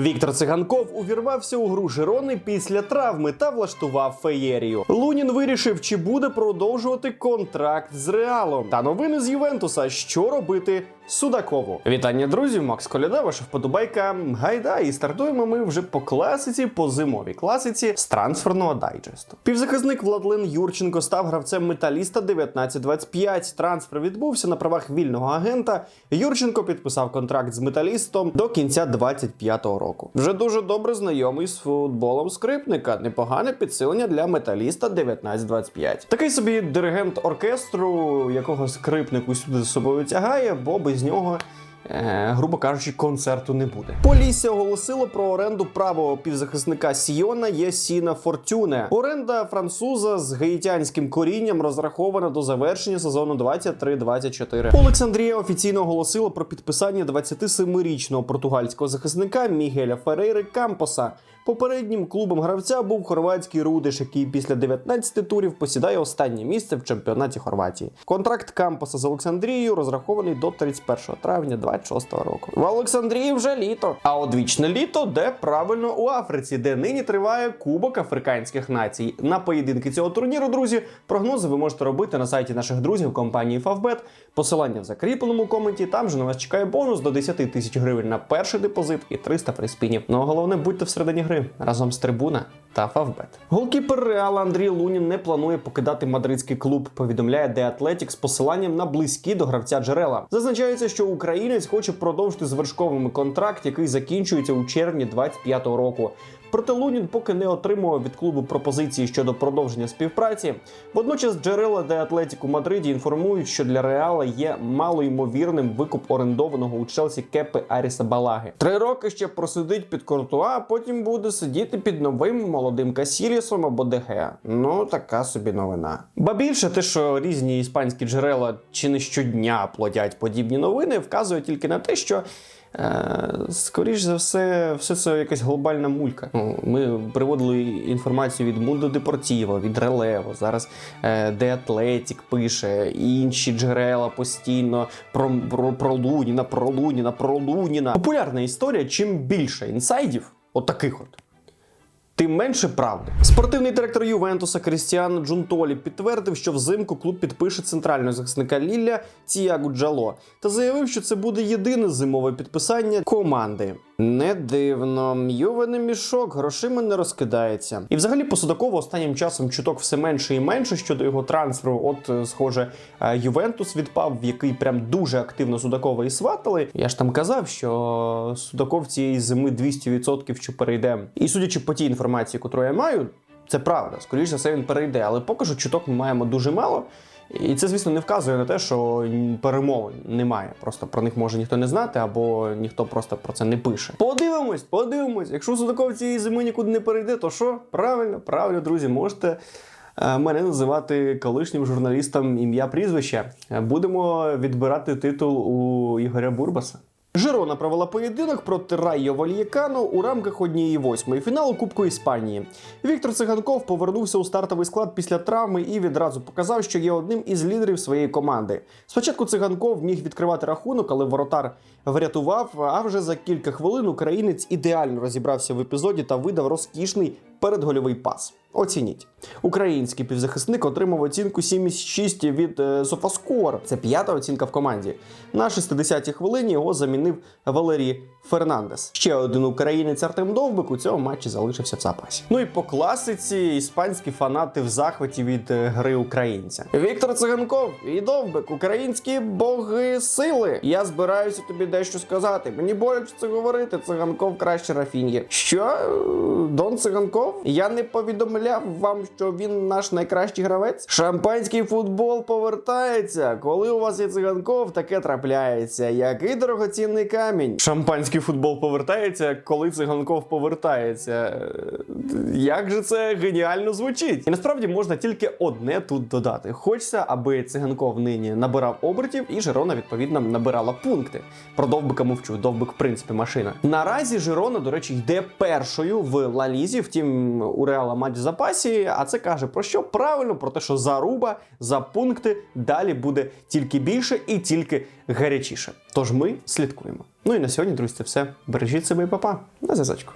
Віктор Циганков увірвався у гру Жирони після травми та влаштував феєрію. Лунін вирішив, чи буде продовжувати контракт з Реалом. Та новини з Ювентуса, що робити Судакову. Вітання, друзі! Макс Коляда, ваша вподобайка. Гайда, і стартуємо ми вже по класиці, по зимовій класиці з трансферного дайджесту. Півзахисник Владлен Юрченко став гравцем металіста 1925. Трансфер відбувся на правах вільного агента. Юрченко підписав контракт з металістом до кінця 25-го року. Вже дуже добре знайомий з футболом скрипника. Непогане підсилення для металіста 1925. Такий собі диригент оркестру, якого скрипник усюди з собою тягає, бо без нього. Е, грубо кажучи, концерту не буде. Полісся оголосило про оренду правого півзахисника Сіона Єсіна Фортюне. Оренда француза з гаїтянським корінням розрахована до завершення сезону 23-24. Олександрія офіційно оголосила про підписання 27-річного португальського захисника Мігеля Ферейри Кампоса. Попереднім клубом гравця був хорватський Рудиш, який після 19 турів посідає останнє місце в чемпіонаті Хорватії. Контракт Кампоса з Олександрією розрахований до 31 травня 26 року. В Олександрії вже літо. А одвічне літо, де правильно у Африці, де нині триває Кубок африканських націй. На поєдинки цього турніру, друзі, прогнози ви можете робити на сайті наших друзів компанії Favbet. Посилання в закріпленому коменті. Там же на вас чекає бонус до 10 тисяч гривень на перший депозит і 300 приспінів. Ну а головне, будьте всередині гри разом з трибуна та Фавбет. Голкіпер Реала Андрій Лунін не планує покидати мадридський клуб. Повідомляє The Athletic з посиланням на близькі до гравця джерела. Зазначається, що українець хоче продовжити з вершковими контракт, який закінчується у червні 25-го року. Проте Лунін поки не отримував від клубу пропозиції щодо продовження співпраці. Водночас джерела де Атлетіку Мадриді інформують, що для Реала є малоймовірним викуп орендованого у Челсі Кепи Аріса Балаги. Три роки ще просидить під Кортуа, а потім буде сидіти під новим молодим Касірісом або Дегеа. Ну така собі новина. Ба більше те, що різні іспанські джерела чи не щодня плодять подібні новини, вказує тільки на те, що. Е, Скоріш за все, все це якась глобальна мулька. Ну, Ми приводили інформацію від Мундо Депортіво, від Релево. Зараз де Атлетік пише, інші джерела постійно про, про, про Луніна, про Луніна, про Луніна. Популярна історія. Чим більше інсайдів, от таких от. Тим менше правди. Спортивний директор Ювентуса Крістіан Джунтолі підтвердив, що взимку клуб підпише центрального захисника Лілля Тіагу Джало та заявив, що це буде єдине зимове підписання команди. Не дивно, Юве мішок, грошима не розкидається. І взагалі по Судакову останнім часом чуток все менше і менше щодо його трансферу. От, е, схоже, е, Ювентус відпав, в який прям дуже активно Судакова і сватали. Я ж там казав, що Судаков цієї зими 200% що перейде. І судячи по тій інформації, яку я маю, це правда. Скоріше за все, він перейде. Але поки що чуток ми маємо дуже мало. І це, звісно, не вказує на те, що перемовин немає. Просто про них може ніхто не знати, або ніхто просто про це не пише. Подивимось, подивимось. Якщо Судаков цієї зими нікуди не перейде, то що? Правильно, правильно, друзі, можете. е, Мене називати колишнім журналістом ім'я прізвище. Будемо відбирати титул у Ігоря Бурбаса. Жирона провела поєдинок проти Райо Вальєкано у рамках однієї восьмої фіналу Кубку Іспанії. Віктор Циганков повернувся у стартовий склад після травми і відразу показав, що є одним із лідерів своєї команди. Спочатку циганков міг відкривати рахунок, але воротар врятував. А вже за кілька хвилин українець ідеально розібрався в епізоді та видав розкішний передгольовий пас. Оцініть. Український півзахисник отримав оцінку 7,6 від е, Софаскор. Це п'ята оцінка в команді. На 60-й хвилині його замінив Валерій Фернандес. Ще один українець Артем Довбик у цьому матчі залишився в запасі. Ну і по класиці іспанські фанати в захваті від е, гри українця. Віктор Циганков і Довбик, українські боги сили. Я збираюся тобі дещо сказати. Мені боляче це говорити. Циганков краще Рафін'є. Що Дон Циганков? Я не повідомляв вам, що він наш найкращий гравець. Шампанський футбол повертається. Коли у вас є циганков, таке трапляється. Який дорогоцінний камінь. Шампанський футбол повертається, коли циганков повертається. Е, Як же це геніально звучить? І насправді можна тільки одне тут додати. Хочеться, аби циганков нині набирав обертів, і Жирона відповідно набирала пункти. Про довбика мовчу. Довбик, в принципі, машина. Наразі Жирона, до речі, йде першою в Лалізі. Втім, у Реала матч в запасі. А це каже про що? Правильно, про те, що заруба за пункти далі буде тільки більше і тільки гарячіше. Тож ми слідкуємо. Ну і на сьогодні, друзі, це все. Бережіть себе і папа. На зв'язочку.